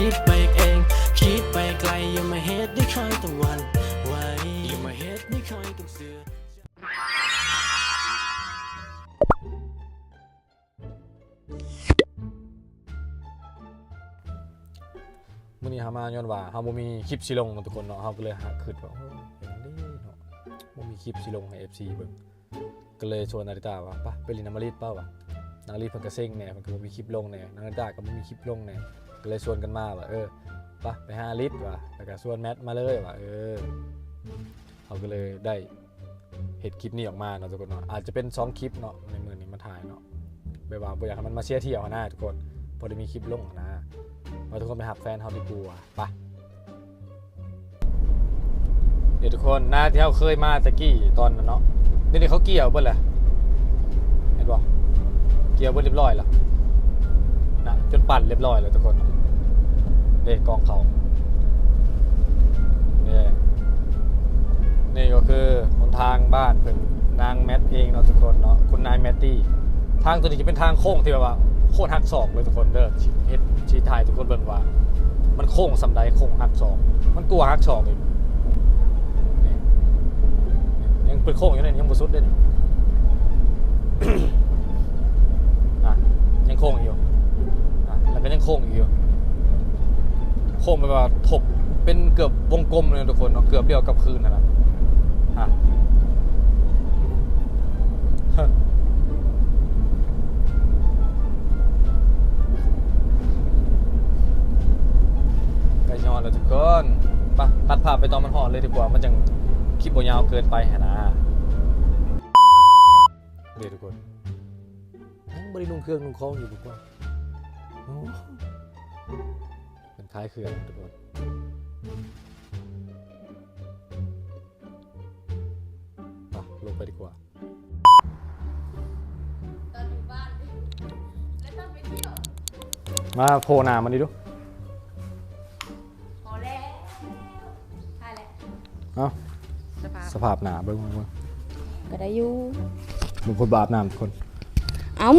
คิดไปเอง คิดไปไกลอย่ามาเฮ็ดได้คอยต้องวันไหวอย่ามาเฮ็ดได้คอยต้องเสือมื่อนี้เฮามาย้อนว่าเฮาบ่มีคลิปสิลงเนาะทุกคนเนาะเฮาก็เลยหาคิดว่าโอ้ยเป็นจั่งนี้เนาะบ่มีคลิปสิลงให้ FC เบิ่งก็เลยชวนนาริตาว่าปะไปเลินน้ำมารีดเป้าวะนาริตเพิ่นก็เซ็งแหน่เพิ่นก็บ่มีคลิปลงแหน่นาริตาก็บ่มีคลิปลงแหน่ ก็เลยชวนกันมาว่าเออปะไปหาลิตว่ะแล้วก็ชวนแมทมาเลยว่าเออเฮาก็เลยได้เฮ็ดคลิปนี้ออกมาเนาะทุกคนเนาะอาจจะเป็นสองคลิปเนาะในมือนี้มาถ่ายเนาะแบบว่าบอยากให้มันมาเสียเที่ยวหั้นะทุกคนพอได้มีคลิปลงนะมาทุกคนไปหับแฟนเขาดีกว่าไปะเดี๋ยวทุกคนหน้าที่เขาเคยมาตะกี้ตอนนั้นเนาะนี้เขาเกี่ยวเบิ้ลแหละเห็นบ่เกี่ยวเบิ้ลเรียบร้อยแล้วนะจนปั่นเรียบร้อยแล้วทุกคน เด็กกองเขานี่นี่ก็คือหนทางบ้านเพิ่นนางแมทเองเนาะทุกคนเนาะคุณนายแมตตี้ทางตัวนี้จะเป็นทางโค้งที่แบบว่าโคตรหักศอกเลยทุกคนเด้อชีเฮ็ดชีทายทุกคนเบิ่งว่า มันโค้งสำใดโค้งหักศอกมันกลัวหักศอกอีกนี่ยังเป็นโค้งอยู่เลยยังบ่สุดเลยนี่อะยังโค้งอยู่อะแล้วก็ยังโค้งอยู่ ค้งแบบว่าถกเป็นเกือบวงกลมเลยทุกคนเนาะเกือบเดียวกับคืนนั่นแหละอะไก่ยอนแล้วทุกคนปะตัดภาพไปตอนมันหอดเลยดีกว่า มันจังคลิปยาวเกินไปหนนะเดี๋ยวทุกคนยังบริลุงเครื่องลุงคล้องอยู่ดีกว่าโอ้เป็น ท้ายเครื่องทุกคนไปลงไปดีกว่าตอนอยู่บ้านแล้วตอนไปเที่ยวมาโผล่หน้ามันดิดูพอแล้วใช่แหละเอ้าสภาพสภาพหนาเบิ้งเบิ่งเบิ่งก็ได้อยู่มึงคนบาปน้ำทุกคน เอ้า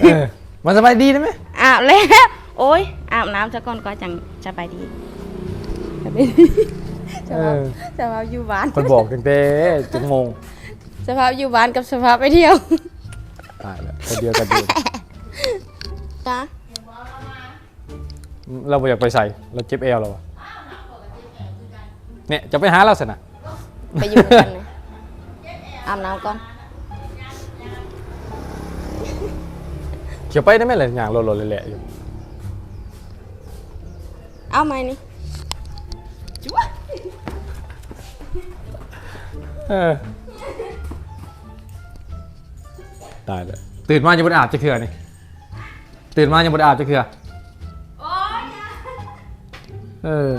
เออมันสบายดีได้ไหมอาบแล้ว โอ้ยอาบน้ำซะก่อนก็จังจะไปดีจะไปดีสเอภาพอ สภาพอยู่บ้านคนบอกตั้งแต่จะงงสภาพอยู่บ้านกับสภาพไปเที่ยวตายแล้วคนเดียวกันอยู่นะเราไม่อยากไปใส่เราเจ็บเอวเราอะเนี่ยจะไปหาเราสินะไปอยู่กันนะอาบน้ำก่อนเขียวไปได้ไหมเลยอย่างโลๆเละๆอยู่ เอาไหมนี่จุ๊บเออตายแล้วตื่นมายังบนอาบจะเถื่อนี่ตื่นมายังบนอาบจะเถื่อโอ้ยเออ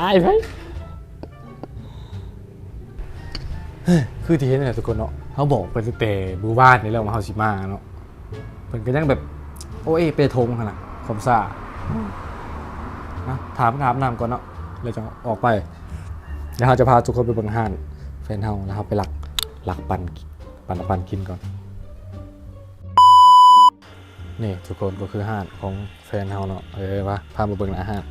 อายไหมเฮ้ยคือที่เห็นเนี่ยทุกคนเนาะเขาบอกเป็นตั้งแต่บูบ้านนี่แล้วมาเฮาสิมาเนาะเพิ่นก็ยังแบบ โอ้ยเปทงขนาดคมซ่า นะถามถามนำก่อนเนาะเราจะออกไปเดี๋ยวเราจะพาทุกคนไปเบิ่งห้านแฟนเฮาแล้วเราไปหลักหลักปันปันปันกินก่อนนี่ทุกคนก็คือห้านของแฟนเฮาเนาะเออว่าพามาเบิ่งหน้าห้าน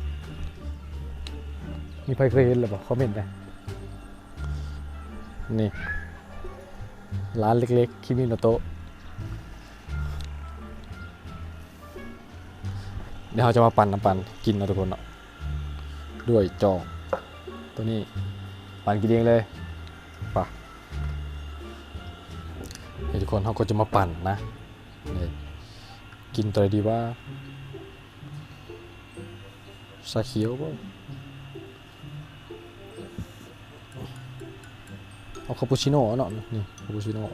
มีใครเคยเห็นหรือเปล่าคอมเมนต์ได้นี่ร้านเล็กๆคิมิโนโตะ ดี๋ยวเราจะมาปั่นน้ำปั่นกินนะทุกคนเนาะด้วยจอกตัวนี้ปั่นกินเองเลยป่ะเทุกคนเขาก็จะมาปั่นนะนี่กินตัวไหนดีว่าชาเขียวป่เอาคาปูชิโน่เนาะนี่คาปูชิโน่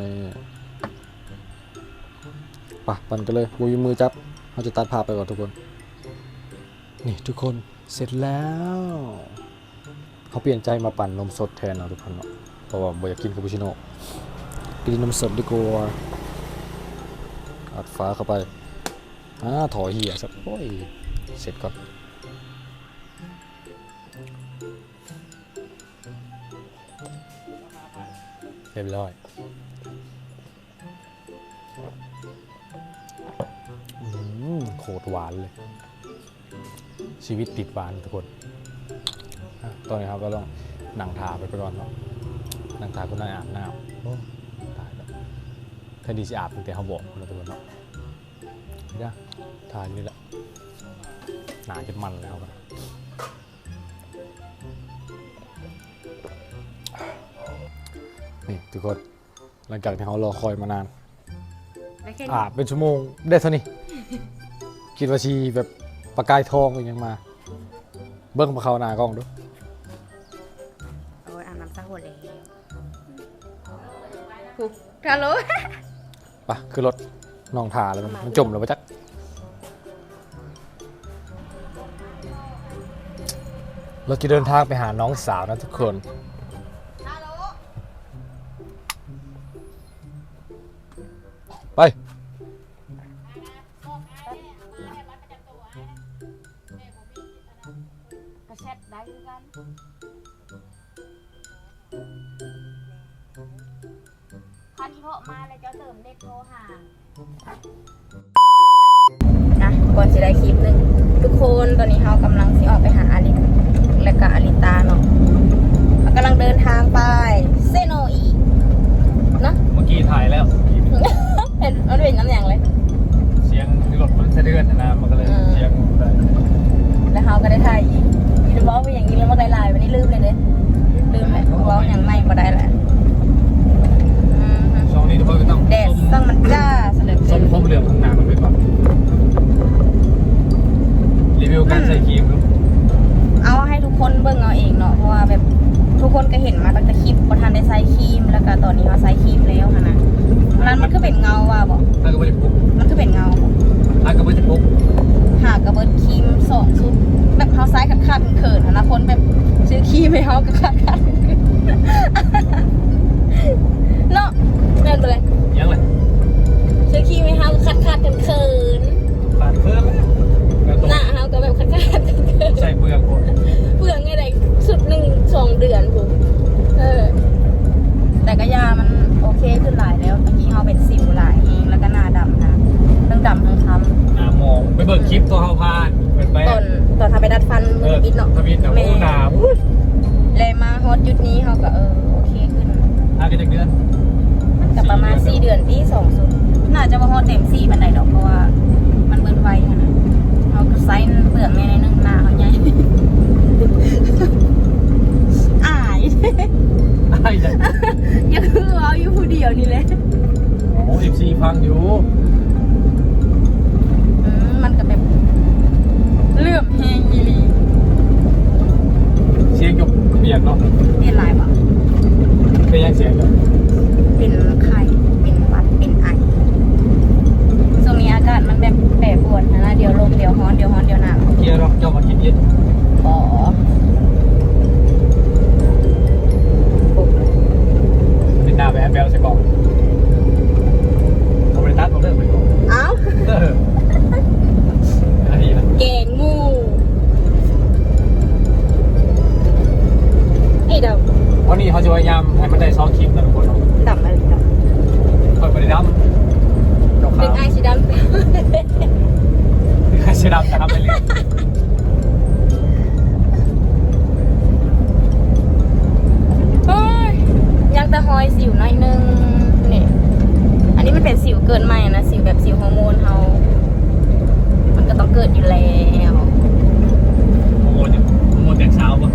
นี่ ปะปั่นกันเลยวูยมือจับเราจะตัดภาพไปก่อนทุกคน นี่ทุกคนเสร็จแล้วเขาเปลี่ยนใจมาปั่นนมสดแทนเราทุกคนเพราะว่าบ่อยากกินคาปูชิโน่กินนมสดดีกว่าอัดฟ้าเข้าไปอ่าถอยเหี้ยสักโอ้ยเสร็จก่อนเรียบร้อย คตรหวานเลย ชีวิตติดหวานทุกคนอะตอนนี้ครับก็ต้องนั่งทาไปก่อนเนาะนั่งทาคุณนายอาบน้ำโอ้ตายแล้วถ้าดีสิอาบตั้งแต่เขาบอกนะทุกคนเนาะนี่นะทานี่แหละหนาจนมันแล้วกันนี่ทุกคนหลังจากที่เขารอคอยมานานได้แค่อาบเป็นชั่วโมงได้เท่านี้ คิดว่าชีแบบประกายทองยังมา เบิ้งมาเข้าหน้ากล้องดูโอ้ยอาบน้ำซะหัวเลยหูฮัลโหลปะคือรถน้องทาแล้วมันมันจมแล้วปะจักเราจะเดินทางไปหาน้องสาวนะทุกคน ไป คนก็เห็นมาตั้งแต่คลิปประธานได้ใส่ครีม แล้วก็ตอนนี้มาใส่ครีมแล้วค่ะนะร้านมันก็เป็นเงาว่ะบอกถ้าก็ไม่ได้ปุ๊บมันก็เป็นเงาบอกถ้าก็ไม่ได้ปุ๊บหากระเบิดครีมสองชุดแบบเขาซ้ายขัดขัดเขินๆนะคนแบบซื้อครีมให้เขาก็ขัดขัดเขินๆเนาะแม่นไปเลยยังเลยซื้อครีมให้เขาก็ขัดขัดกันเขินผ่านเพิ่มาจะพยายามให้มันได้ซองคลิปนะทุกคนเนาะำดำอะไรดำคอยบริดัมเจ้าเป็ขานวไอสีดำคือใครจะดำนะครับไปเรื่อยโอ้ยยังแต่หอยสิวหน่อยนึงนี่อันนี้มันเป็นสิวเกิดใหม่นะสิวแบบสิวฮอร์โมนเขามันก็ต้องเกิดอยู่แล้วโมโมนโมโมนแตกสาวปะ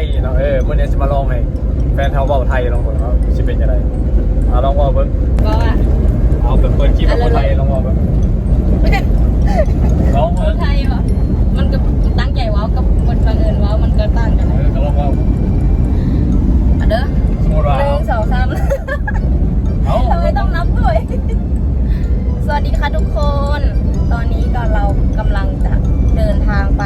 ยเนาะเออมื่อนี้จะมาลองให้แฟนเขาเบาไทยลองเบิ่งว่าสิเป็นยังไงเอาลองว่าเบิ่งก็อะเอาเปิดคลิปแบบไทยลองว่าเบิ่งลองเบิ่งไทยวะมันก็ตั้งใจว้าวกับคนบังเอิญว้าวมันก็ต่างกันเออลองว่าอะเด้อสมมติว่าหนึ่งสองสามเอาทำไมต้องนับด้วย สวัสดีค่ะทุกคน ตอนนี้ก็เรากำลังจะเดินทางไป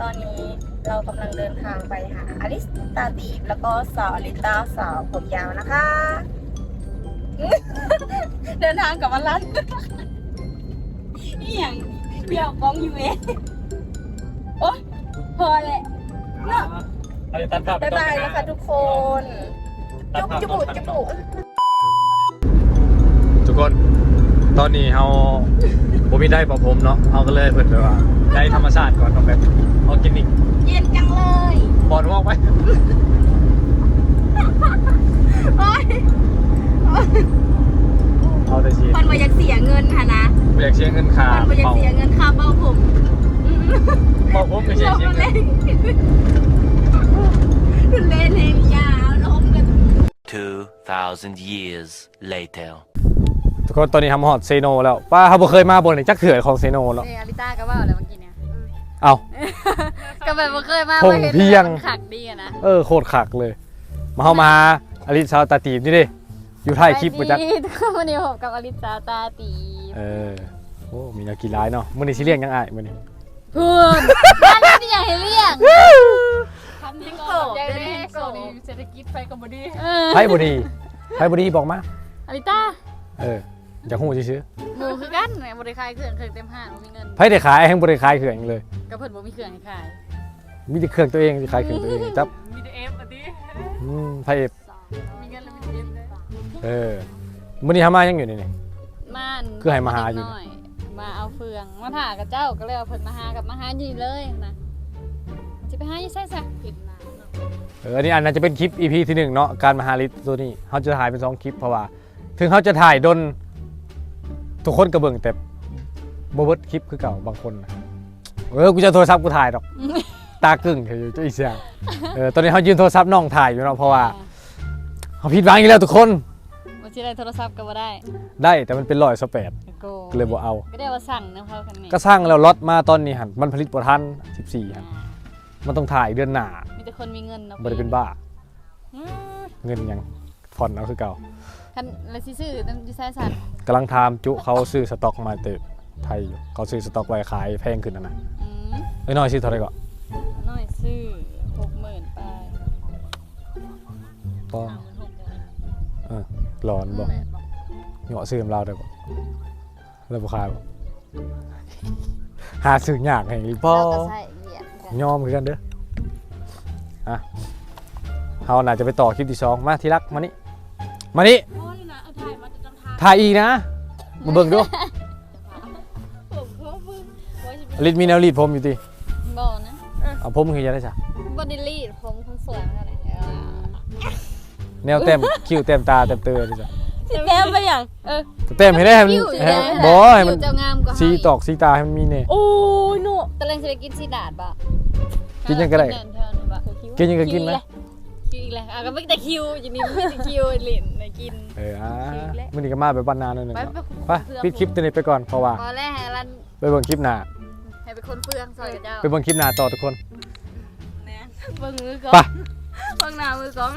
ตอนนี้เรากำลังเดินทางไปหาอลิสตาตีบแล้วก็สาวอลิตาสาวผมยาวนะคะ เดินทางกับวันรันนี่อย่างเดี่ยวกองอยู่เองโอ๊ยพอแหละเราจะตัดภาพบ๊ายบายนะคะทุกคน จุ๊บจุ๊บจุ๊บ ทุกคน ตอนนี้เฮาผมมีได้ปะผมเนาะเฮาก็เลยเปิดไปว่า ได้ธรรมชาติก่อนต้องแบบออร์แกนิกเย็นจังเลยบอลมอกไปโอ๊ยเอาแต่ชีคนมาอยากเสียเงินค่ะนะไม่อยากเสียเงินค่าคนมาอยากเป่าเสียเงินค่าเบ้าผมอืมเป่าผมไม่ใช่ลมเสียมันเงิเล่นนเล่นเองยาวลมกัน 2,000 years later. ทุกคนตอนนี้ทำฮอดเซโนแล้วป้าเขาบ่เคยมาบนไหนจักเถื่อของเซโนแล้วเอออาริต้าก็ว่าอะไรเมื่อกี้เนี่ยเอา ก็แบบบ่เคยมาพงบ่ห็นเพียงมันขักดีอะนะเออโคตรขักเลย มาเข้ามาอลิซาวตาตีบนี่ดิอยู่ท้ายคลิปมาจัก ไปดีทุกคนวันนี้ผมกับอลิซาตาตีเออโอ้มีแนักกีฬาเนาะมื้อนี้สิเลี้ยงยังอ้ายมื้อนี้เพื่อนบ้านนี่อย่างให้เลี้ยงทำที่ก่อนได้ไหมก่อนเศรษฐกิจไฟกับบดีไพ่บ่ดีไพ่บ่ดีบอกมาอลิต้าเออ อยากฮู้ซื่อหมูคือกันเนี่ยบริขายเครื่องเครื่องเต็มห้างบ่มีเงินๆไพ่ได้ขายแห่งบ่ได้ขายเครื่องเลย ก็เพิ่นบ่มีเครื่องให้ขายมีแต่เครื่องตัวเองที่ขายเครื่องตัวเองจับมีแต่เอฟอะดิอืมไพ่เอฟมีเงินแล้วมีแต่เอฟเลยเออมื้อนี้หามายังอยู่นี่นี่ม่านคือให้มาหาอยู่หน่อยมาเอาเฟืองมาถ่ากับเจ้าก็เลยเอาเพิ่นมาหากับมาหาอยู่เลยนะจะไปหาอยู่ใส่สักผิดมาเนาะเอออันนี้อันนั้นจะเป็นคลิป EP ที่หนึ่งเนาะการมาหาลิตตัวนี้เขาจะถ่ายเป็นสองคลิปเพราะว่า ถึงเขาจะถ่ายดน ทุกคนก็เบิ่งแต่บ่เบิดคลิปคือเก่าบางคนนะเออกูจะโทรศัพท์กูถ่ายดอก ตากึ่งเฉยๆจะอีเสียงเออตอนนี้เขายืนโทรศัพท์น้องถ่ายอยู่เนาะเพราะว่าเขาผิดหวังอีกแล้วทุกคนบ่สิได้โทรศัพท์ก็บ่ได้ ได้แต่มันเป็นร้อยสแปดโกก็เลยบ่เอา ก็ได้ว่าสั่งนะเขาคันนี้ก็สร้างแล้วล็อตมาตอนนี้หันมันผลิตบ่ทัน14หันมันต้องถ่ายเดือนหน้ามีแต่คนมีเงินเนาะบ่ได้เป็นบ้าอืมเงินหยังผ่อนเอาคือเก่า คันแล้วสิซื้อน้ำดีไซน์สัตว์กำลังทามจุเขาซื้อสต็อกมาเตะไทยอยู่เขาซื้อสต็อกไว้ขายแพงขึ้นนะนะอืมไอ้น้อยซื้อเท่าไหร่ก่อนน้อยซื้อ60,000ไปก็56,000เออร้อนบ่แม่นบ่เหงาะซื้อของเราได้บ่แล้วบ่ขายบ่หาซื้อยากให้อีพ่อเราก็ใส่เหรียญกันยอมคือกันเด้ออะเฮาน่าจะไปต่อคลิปที่สองมาที่รัก มานี่ มานี่ โอ้ ถ่ายอีกนะมาเบิ่งดูผมเขาเพิ่งไว้สิลิดมีแนวรีดผมอยู่ติบ่นะเอาผมคือจะได้จ้ะบ่ได้รีดผมคงสวยเหมือนกันแหละเออแนวเต็มคิ้วเต็มตาเต็มเตือดิจ้ะสิแต้มไปอย่างเออ เต็มให้ได้ให้มันคิ้วสีให้แดงบ่ให้มันคิ้วเจ้างามกว่าสีให้ตอกสีตาให้มันมีเนี่ยโอ้ยหนูตะเลงจะไปกินซีดาดบ่กินยังก็ได้ เดินเทินบ่กินยังก็กินนะ คิวอีกแล้วอะก็ไม่แต่คิวอยู่นี่ไม่แต่คิวเล่นหนกิน เอออะมันนี่ก็มาไปบวันนานหน่อยหนึ่งไปไปคุยไปปิดคลิปตัวนี้ไปก่อนเพราะว่าพอแล้วให้รันไปเบิ่งคลิปหน้าให้เป็นคนเฟืองซอยกับเจ้าไปเบิ่งคลิปหน้าต่อทุกคนเบิ่งมือก่อนไป เบิ่งหน้ามือก่อน